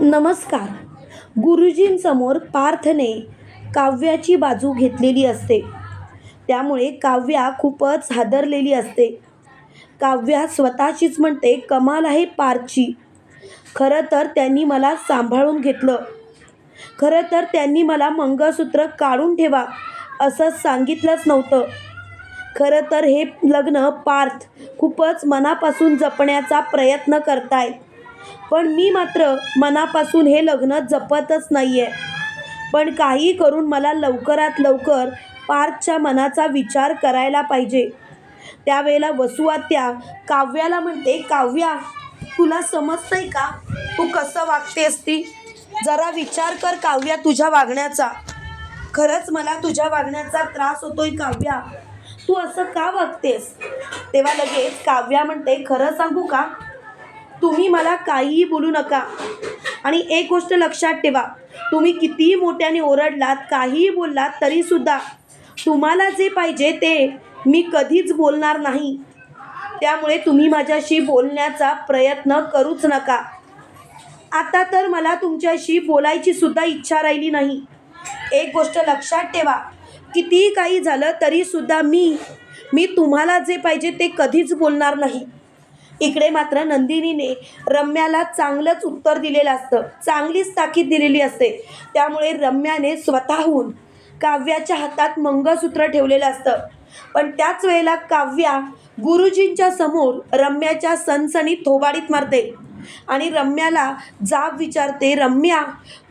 नमस्कार. गुरुजींसमोर पार्थने काव्याची बाजू घेतलेली असते. त्यामुळे काव्या खूपच हादरलेली असते. काव्या स्वतःशीच म्हणते कमाल आहे पार्थची खरं तर त्यांनी मला सांभाळून घेतलं. खरं तर त्यांनी मला मंगळसूत्र काढून ठेवा असं सांगितलंच नव्हतं. खरं तर हे लग्न पार्थ खूपच मनापासून जपण्याचा प्रयत्न करतायत. पण मी मात्र मनापासून हे लग्न जपतच नाही आहे पण काही करून मला लवकरात लवकर पार्थच्या मनाचा विचार करायला पाहिजे. त्यावेळेला वसुआत्या काव्याला म्हणते काव्या तुला समजतंय का? तू कसं वागतेस ती? जरा विचार कर काव्या तुझ्या वागण्याचा. खरंच मला तुझ्या वागण्याचा त्रास होतोय काव्या. तू असं का वागतेस? तेव्हा लगेच काव्या म्हणते खरं सांगू का? तुम्ही मला काहीही बोलू नका. आणि एक गोष्ट लक्षात ठेवा तुम्ही कितीही मोठ्याने ओरडलात काहीही बोललात तरीसुद्धा तुम्हाला जे पाहिजे ते मी कधीच बोलणार नाही. त्यामुळे तुम्ही माझ्याशी बोलण्याचा प्रयत्न करूच नका. आता तर मला तुमच्याशी बोलायची सुद्धा इच्छा राहिली नाही. एक गोष्ट लक्षात ठेवा कितीही काही झालं तरीसुद्धा मी मी तुम्हाला जे पाहिजे ते कधीच बोलणार नाही. इकडे मात्र नंदिनीने रम्याला चांगलंच उत्तर दिलेलं असतं. चांगलीच ताकीद दिलेली असते. त्यामुळे रम्याने स्वतःहून काव्याच्या हातात मंगळसूत्र ठेवलेलं असतं. पण त्याच वेळेला काव्या गुरुजींच्या समोर रम्याच्या सणसणीत थोबाडीत मारते. आणि रम्याला जाब विचारते रम्या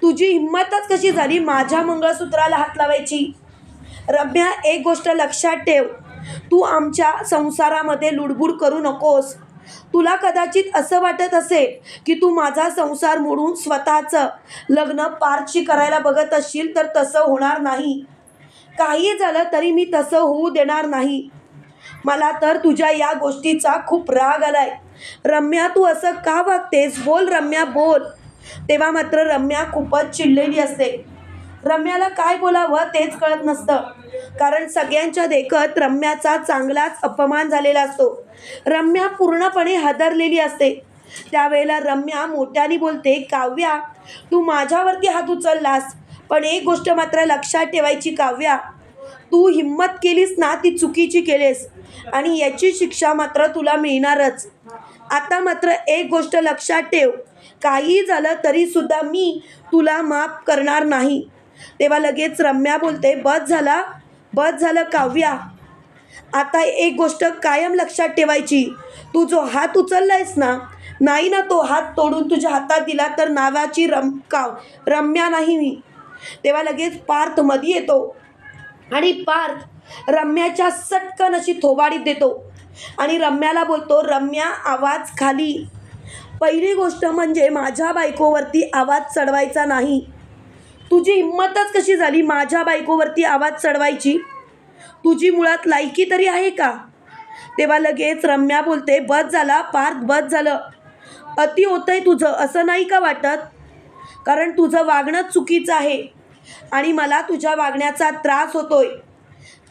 तुझी हिंमतच कशी झाली माझ्या मंगळसूत्राला हात लावायची? रम्या एक गोष्ट लक्षात ठेव. तू आमच्या संसारामध्ये लुडबुड करू नकोस. तुला कदाचित असं वाटत असेल की तू माझा संसार मोडून स्वतःचं लग्न पारशी करायला बघत असशील तर तसं होणार नाही. काही झालं तरी मी तसं होऊ देणार नाही. मला तर तुझ्या या गोष्टीचा खूप राग आलाय. रम्या तू असं का वागतेस? बोल रम्या बोल. तेव्हा मात्र रम्या खूपच चिडलेली असते. रम्याला काय बोलावं तेच कळत नसतं. कारण सगळ्यांच्या देखत रम्याचा चांगलाच अपमान झालेला असतो. रम्या पूर्णपणे हादरलेली असते. त्यावेळेला रम्या मोठ्याने बोलते काव्या तू माझ्यावरती हात उचललास. पण एक गोष्ट मात्र लक्षात ठेवायची काव्या. तू हिंमत केलीस ना ती चुकीची केलीस. आणि याची शिक्षा मात्र तुला मिळणारच. आता मात्र एक गोष्ट लक्षात ठेव. काही झालं तरीसुद्धा मी तुला माफ करणार नाही. तेव्हा लगेच रम्या बोलते बस झाला बस झालं काव्या. आता एक गोष्ट कायम लक्षात ठेवायची. तू जो हात उचललायस ना नाही ना तो हात तोडून तुझ्या हातात दिला तर नावाची रम काव रम्या नाही मी. तेव्हा लगेच पार्थमध्ये येतो आणि पार्थ रम्याच्या सटकन अशी थोबाडीत देतो आणि रम्याला बोलतो रम्या आवाज खाली. पहिली गोष्ट म्हणजे माझ्या बायकोवरती आवाज चढवायचा नाही. तुझी हिंमतच कशी झाली माझ्या बायकोवरती आवाज चढवायची? तुझी मुळात लायकी तरी आहे का? तेव्हा लगेच रम्या बोलते बस झाला पार्थ बस झालं. अति होतंय तुझं असं नाही का वाटत? कारण तुझं वागणं चुकीचं आहे आणि मला तुझ्या वागण्याचा त्रास होतोय.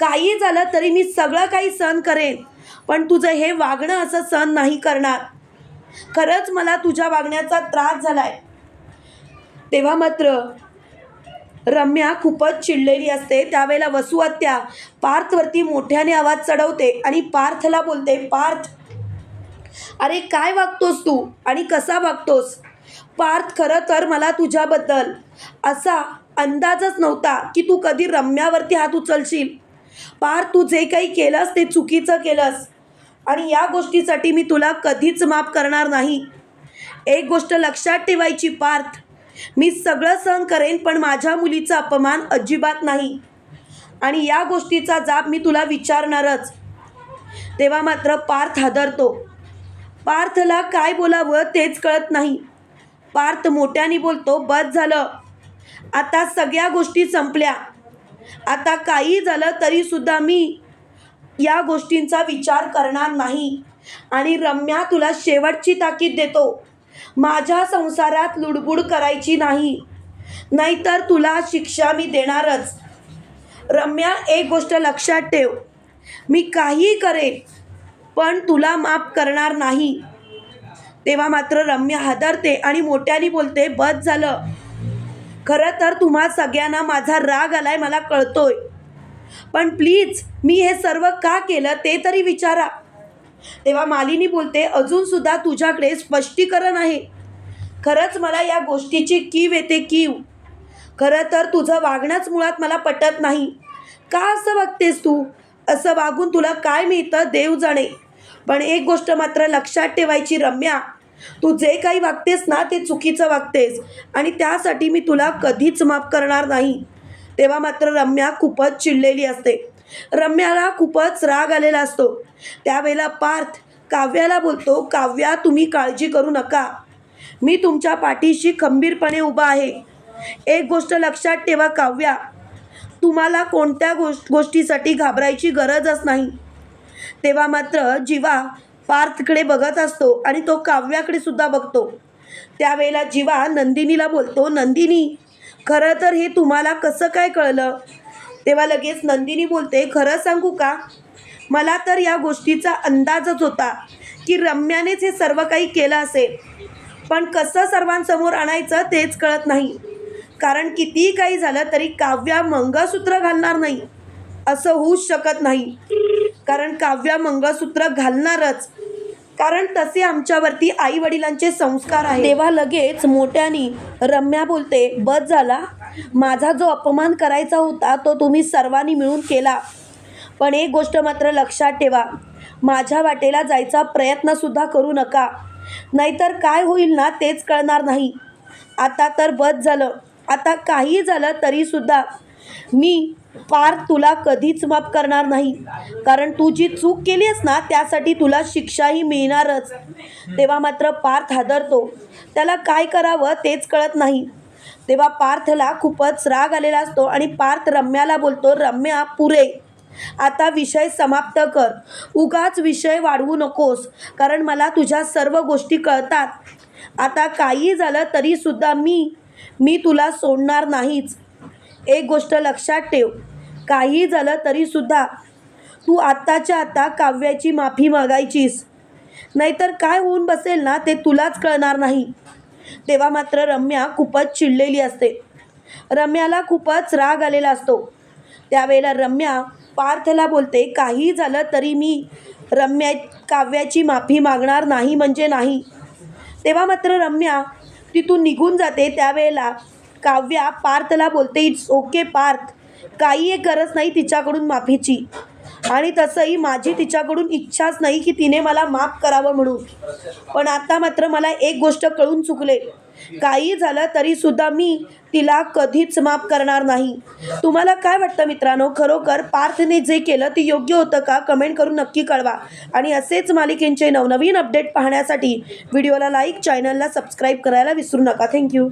काही झालं तरी मी सगळं काही सहन करेन पण तुझं हे वागणं असं सहन नाही करणार. खरंच मला तुझ्या वागण्याचा त्रास झालाय. तेव्हा मात्र रम्या खूपच चिडलेली असते. त्यावेळेला वसुहत्या पार्थवरती मोठ्याने आवाज चढवते आणि पार्थला बोलते पार्थ अरे काय वागतोस तू आणि कसा वागतोस? पार्थ खरं तर मला तुझ्याबद्दल असा अंदाजच नव्हता की तू कधी रम्यावरती हात उचलशील. पार्थ तू जे काही केलंस ते चुकीचं केलंस आणि या गोष्टीसाठी मी तुला कधीच माफ करणार नाही. एक गोष्ट लक्षात ठेवायची पार्थ मी सगळं सहन करेन पण माझ्या मुलीचा अपमान अजिबात नाही. आणि या गोष्टीचा जाब मी तुला विचारणारच. तेव्हा मात्र पार्थ हादरतो. पार्थला काय बोलावं तेच कळत नाही. पार्थ मोठ्याने बोलतो बस झालं. आता सगळ्या गोष्टी संपल्या. आता काही झालं तरीसुद्धा मी या गोष्टींचा विचार करणार नाही. आणि रम्या तुला शेवटची ताकीद देतो. माझ्या संसारात लुडबुड करायची नाही. नाहीतर तुला शिक्षा मी देणारच. रम्या एक गोष्ट लक्षात ठेव. मी काही करेन पण तुला माफ करणार नाही. तेव्हा मात्र रम्या हादरते आणि मोठ्याने बोलते बस झालं. खरं तर तुम्हा सगळ्यांना माझा राग आलाय मला कळतोय. पण प्लीज मी हे सर्व का केलं ते तरी विचारा. तेव्हा मालिनी बोलते अजूनसुद्धा तुझ्याकडे स्पष्टीकरण आहे. खरंच मला या गोष्टीची कीव येते कीव. खरं तर तुझं वागणंच मुळात मला पटत नाही. का असं वागतेस तू? असं वागून तुला काय मिळतं देव जाणे. पण एक गोष्ट मात्र लक्षात ठेवायची रम्या. तू जे काही वागतेस ना ते चुकीचं वागतेस. आणि त्यासाठी मी तुला कधीच माफ करणार नाही. तेव्हा मात्र रम्या खूपच चिडलेली असते. रम्याला खूपच राग आलेला असतो. त्यावेळेला पार्थ काव्याला बोलतो काव्या तुम्ही काळजी करू नका. मी तुमच्या पाठीशी खंबीरपणे उभा आहे. एक गोष्ट लक्षात ठेवा काव्या. तुम्हाला कोणत्या गोष गोष्टीसाठी घाबरायची गरजच नाही. तेव्हा मात्र जीवा पार्थकडे बघत असतो आणि तो काव्याकडे सुद्धा बघतो. त्यावेळेला जीवा नंदिनीला बोलतो नंदिनी खरं तर हे तुम्हाला कसं काय कळलं? तेव्हा लगेच नंदिनी बोलते खरं सांगू का? मला तर या गोष्टीचा अंदाजच होता की रम्यानेच हे सर्व काही केलं असेल. पण कसं सर्वांसमोर आणायचं तेच कळत नाही. कारण कितीही काही झालं तरी काव्या मंगळसूत्र घालणार नाही. असं होऊच शकत नाही. कारण काव्या मंगळसूत्र घालणारच. कारण तसे आमच्यावरती आई वडिलांचे संस्कार आहे तेव्हा लगेच मोठ्यानी रम्या बोलते बस झाला. माझा जो अपमान करायचा होता तो तुम्ही सर्वांनी मिळून केला. पण एक गोष्ट मात्र लक्षात ठेवा. माझ्या वाटेला जायचा प्रयत्नसुद्धा करू नका. नाहीतर काय होईल ना तेच कळणार नाही. आता तर बस झालं. आता काही झालं तरीसुद्धा मी पार तुला कधीच माफ करणार नाही. कारण तू जी चूक केली आहेस ना त्यासाठी तुला शिक्षाही मिळणारच. तेव्हा मात्र पार्थ हादरतो. त्याला काय करावं तेच कळत नाही. तेव्हा पार्थला खूपच राग आलेला असतो आणि पार्थ रम्याला बोलतो रम्या पुरे. आता विषय समाप्त कर. उगाच विषय वाढवू नकोस कारण मला तुझ्या सर्व गोष्टी कळतात. आता काही झालं तरीसुद्धा मी मी तुला सोडणार नाहीच. एक गोष्ट लक्षात ठेव. काही झालं तरीसुद्धा तू आत्ताच्या आत्ता काव्याची माफी मागायचीस. नाहीतर काय होऊन बसेल ना ते तुलाच कळणार नाही. तेव्हा मात्र रम्या खूपच चिडलेली असते. रम्याला खूपच राग आलेला असतो. त्यावेळेला रम्या पार्थला बोलते काही झालं तरी मी रम्या काव्याची माफी मागणार नाही म्हणजे नाही. तेव्हा मात्र रम्या तिथून निघून जाते. त्यावेळेला काव्या पार्थला बोलते इट्स ओके पार्थ. काही एक गरज नाही तिच्याकडून माफीची. आणि तसंही माझी तिच्याकडून इच्छाच नाही की तिने मला माफ करावं म्हणून. पण आता मात्र मला एक गोष्ट कळून चुकले. काही झालं तरीसुद्धा मी तिला कधीच माफ करणार नाही. तुम्हाला काय वाटतं मित्रांनो? खरोखर पार्थने जे केलं ते योग्य होतं का? कमेंट करून नक्की कळवा. आणि असेच मालिकेंचे नवनवीन अपडेट पाहण्यासाठी व्हिडिओला लाईक चॅनलला सबस्क्राईब करायला विसरू नका. थँक्यू